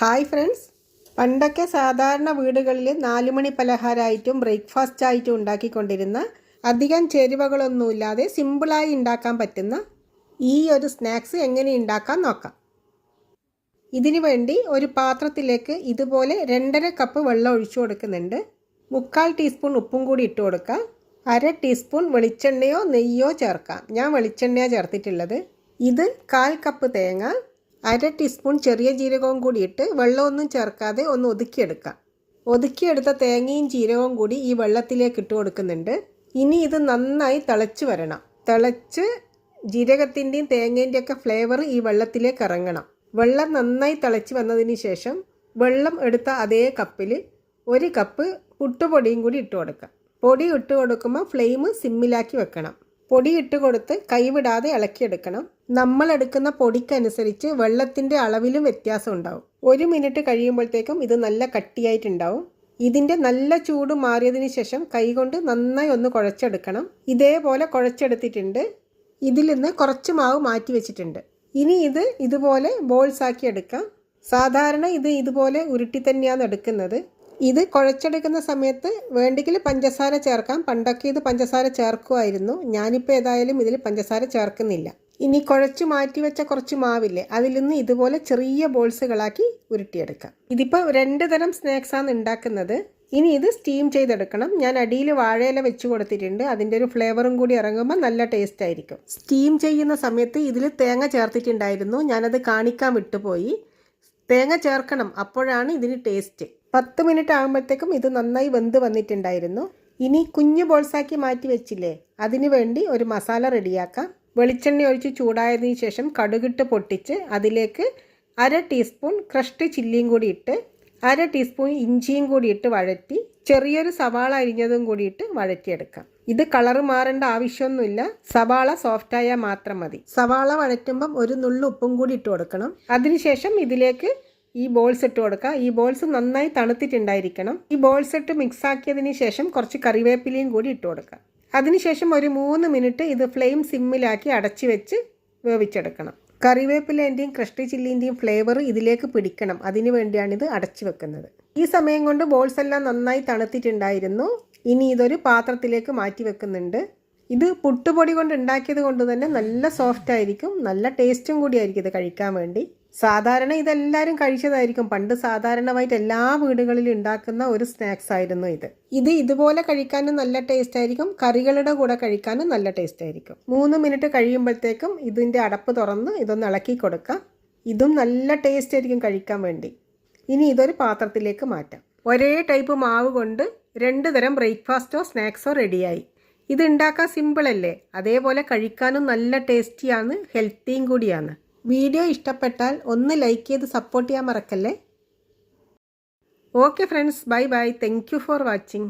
Hi friends. പണ്ടൊക്കെ സാധാരണ വീടുകളിൽ നാലുമണി പലഹാരമായിട്ടും ബ്രേക്ക്ഫാസ്റ്റ് ആയിട്ടും ഉണ്ടാക്കിക്കൊണ്ടിരുന്ന അധികം ചേരുവകളൊന്നുമില്ലാതെ സിമ്പിളായി ഉണ്ടാക്കാൻ പറ്റുന്ന ഈ ഒരു സ്നാക്സ് എങ്ങനെ ഉണ്ടാക്കാൻ നോക്കാം. ഇതിനു വേണ്ടി ഒരു പാത്രത്തിലേക്ക് ഇതുപോലെ രണ്ടര കപ്പ് വെള്ളം ഒഴിച്ചു കൊടുക്കുന്നുണ്ട്. മുക്കാൽ ടീസ്പൂൺ ഉപ്പും കൂടി ഇട്ട് കൊടുക്കാം. അര ടീസ്പൂൺ വെളിച്ചെണ്ണയോ നെയ്യോ ചേർക്കാം. ഞാൻ വെളിച്ചെണ്ണയാണ് ചേർത്തിട്ടുള്ളത്. ഇത് കാൽ കപ്പ് തേങ്ങ അര ടീസ്പൂൺ ചെറിയ ജീരകവും കൂടി ഇട്ട് വെള്ളമൊന്നും ചേർക്കാതെ ഒന്ന് ഒതുക്കിയെടുക്കാം. ഒതുക്കിയെടുത്ത തേങ്ങയും ജീരകവും കൂടി ഈ വെള്ളത്തിലേക്ക് ഇട്ട് കൊടുക്കുന്നുണ്ട്. ഇനി ഇത് നന്നായി തിളച്ച് വരണം. തിളച്ച് ജീരകത്തിന്റെയും തേങ്ങേന്റെയും ഒക്കെ ഫ്ലേവർ ഈ വെള്ളത്തിലേക്ക് ഇറങ്ങണം. വെള്ളം നന്നായി തിളച്ച് വന്നതിന് ശേഷം വെള്ളം എടുത്ത അതേ കപ്പിൽ ഒരു കപ്പ് പുട്ടുപൊടിയും കൂടി ഇട്ട് കൊടുക്കാം. പൊടി ഇട്ട് കൊടുക്കുമ്പോൾ ഫ്ലെയിം സിമ്മിലാക്കി വെക്കണം. പൊടി ഇട്ട് കൊടുത്ത് കൈവിടാതെ ഇളക്കിയെടുക്കണം. നമ്മൾ എടുക്കുന്ന പൊടിക്കനുസരിച്ച് വെള്ളത്തിന്റെ അളവിലും വ്യത്യാസം ഉണ്ടാവും. ഒരു മിനിറ്റ് കഴിയുമ്പോഴത്തേക്കും ഇത് നല്ല കട്ടിയായിട്ടുണ്ടാവും. ഇതിന്റെ നല്ല ചൂട് മാറിയതിന് ശേഷം കൈകൊണ്ട് നന്നായി ഒന്ന് കുഴച്ചെടുക്കണം. ഇതേപോലെ കുഴച്ചെടുത്തിട്ടുണ്ട്. ഇതിൽ നിന്ന് കുറച്ച് മാവ് മാറ്റി വെച്ചിട്ടുണ്ട്. ഇനി ഇത് ഇതുപോലെ ബോൾസാക്കി എടുക്കാം. സാധാരണ ഇത് ഇതുപോലെ ഉരുട്ടി തന്നെയാണ് എടുക്കുന്നത്. ഇത് കുഴച്ചെടുക്കുന്ന സമയത്ത് വേണ്ടെങ്കിൽ പഞ്ചസാര ചേർക്കാം. പണ്ടൊക്കെ ഇത് പഞ്ചസാര ചേർക്കുമായിരുന്നു. ഞാനിപ്പോൾ ഏതായാലും ഇതിൽ പഞ്ചസാര ചേർക്കുന്നില്ല. ഇനി കുഴച്ച് മാറ്റി വെച്ച കുറച്ച് മാവില്ലേ അതിൽ നിന്ന് ഇതുപോലെ ചെറിയ ബോൾസുകളാക്കി ഉരുട്ടിയെടുക്കാം. ഇതിപ്പോൾ രണ്ട് തരം സ്നാക്സാണ് ഉണ്ടാക്കുന്നത്. ഇനി ഇത് സ്റ്റീം ചെയ്തെടുക്കണം. ഞാൻ അടിയിൽ വാഴയില വെച്ച് കൊടുത്തിട്ടുണ്ട്. അതിന്റെ ഒരു ഫ്ലേവറും കൂടി ഇറങ്ങുമ്പോൾ നല്ല ടേസ്റ്റ് ആയിരിക്കും. സ്റ്റീം ചെയ്യുന്ന സമയത്ത് ഇതിൽ തേങ്ങ ചേർത്തിട്ടുണ്ടായിരുന്നു. ഞാനത് കാണിക്കാൻ വിട്ടുപോയി. തേങ്ങ ചേർക്കണം. അപ്പോഴാണ് ഇതിന് ടേസ്റ്റ്. പത്ത് മിനിറ്റ് ആകുമ്പോഴത്തേക്കും ഇത് നന്നായി വെന്ത് വന്നിട്ടുണ്ടായിരുന്നു. ഇനി കുഞ്ഞു ബോൾസാക്കി മാറ്റി വെച്ചില്ലേ? അതിനു വേണ്ടി ഒരു മസാല റെഡിയാക്കാം. വെളിച്ചെണ്ണ ഒഴിച്ച് ചൂടായതിനു ശേഷം കടുകിട്ട് പൊട്ടിച്ച് അതിലേക്ക് അര ടീസ്പൂൺ ക്രഷ്ഡ് ചില്ലിയും കൂടി ഇട്ട് അര ടീസ്പൂൺ ഇഞ്ചിയും കൂടി ഇട്ട് വഴറ്റി ചെറിയൊരു സവാള അരിഞ്ഞതും കൂടി ഇട്ട് വഴറ്റിയെടുക്കാം. ഇത് കളർ മാറേണ്ട ആവശ്യമൊന്നുമില്ല. സവാള സോഫ്റ്റ് ആയാൽ മാത്രം മതി. സവാള വഴറ്റുമ്പം ഒരു നുള്ളു ഉപ്പും കൂടി ഇട്ട് കൊടുക്കണം. അതിനുശേഷം ഇതിലേക്ക് ഈ ബോൾസ് ഇട്ട് കൊടുക്കുക ഈ ബോൾസ് നന്നായി തണുത്തിട്ടുണ്ടായിരിക്കണം. ഈ ബോൾസ് ഇട്ട് മിക്സ് ആക്കിയതിന് ശേഷം കുറച്ച് കറിവേപ്പിലയും കൂടി ഇട്ട് കൊടുക്കുക അതിനുശേഷം ഒരു മൂന്ന് മിനിറ്റ് ഇത് ഫ്ലെയിം സിമ്മിലാക്കി അടച്ചു വെച്ച് വേവിച്ചെടുക്കണം. കറിവേപ്പിലേന്റെയും ക്രഷ്ടി ചില്ലിന്റെയും ഫ്ലേവർ ഇതിലേക്ക് പിടിക്കണം. അതിനു വേണ്ടിയാണ് ഇത് അടച്ചു വെക്കുന്നത്. ഈ സമയം കൊണ്ട് ബോൾസ് എല്ലാം നന്നായി തണുത്തിട്ടുണ്ടായിരുന്നു. ഇനി ഇതൊരു പാത്രത്തിലേക്ക് മാറ്റി വെക്കുന്നുണ്ട്. ഇത് പുട്ടുപൊടി കൊണ്ട് ഉണ്ടാക്കിയത് കൊണ്ട് തന്നെ നല്ല സോഫ്റ്റ് ആയിരിക്കും. നല്ല ടേസ്റ്റും കൂടി ആയിരിക്കും ഇത് കഴിക്കാൻ വേണ്ടി. സാധാരണ ഇതെല്ലാവരും കഴിച്ചതായിരിക്കും. പണ്ട് സാധാരണമായിട്ട് എല്ലാ വീടുകളിലും ഉണ്ടാക്കുന്ന ഒരു സ്നാക്സ് ആയിരുന്നു ഇത്. ഇത് ഇതുപോലെ കഴിക്കാനും നല്ല ടേസ്റ്റ് ആയിരിക്കും. കറികളുടെ കൂടെ കഴിക്കാനും നല്ല ടേസ്റ്റ് ആയിരിക്കും. മൂന്ന് മിനിറ്റ് കഴിയുമ്പോഴത്തേക്കും ഇതിന്റെ അടപ്പ് തുറന്ന് ഇതൊന്ന് ഇളക്കി കൊടുക്കുക ഇതും നല്ല ടേസ്റ്റ് ആയിരിക്കും കഴിക്കാൻ വേണ്ടി. ഇനി ഇതൊരു പാത്രത്തിലേക്ക് മാറ്റാം. ഒരേ ടൈപ്പ് മാവ് കൊണ്ട് രണ്ട് തരം ബ്രേക്ക്ഫാസ്റ്റോ സ്നാക്സോ റെഡിയായി. ഇത് ഉണ്ടാക്കാൻ സിമ്പിളല്ലേ അതേപോലെ കഴിക്കാനും നല്ല ടേസ്റ്റിയാണ് ഹെൽത്തിയും കൂടിയാണ്. വീഡിയോ ഇഷ്ടപ്പെട്ടാൽ ഒന്ന് ലൈക്ക് ചെയ്ത് സപ്പോർട്ട് ചെയ്യാൻ മറക്കല്ലേ? Okay friends bye bye thank for watching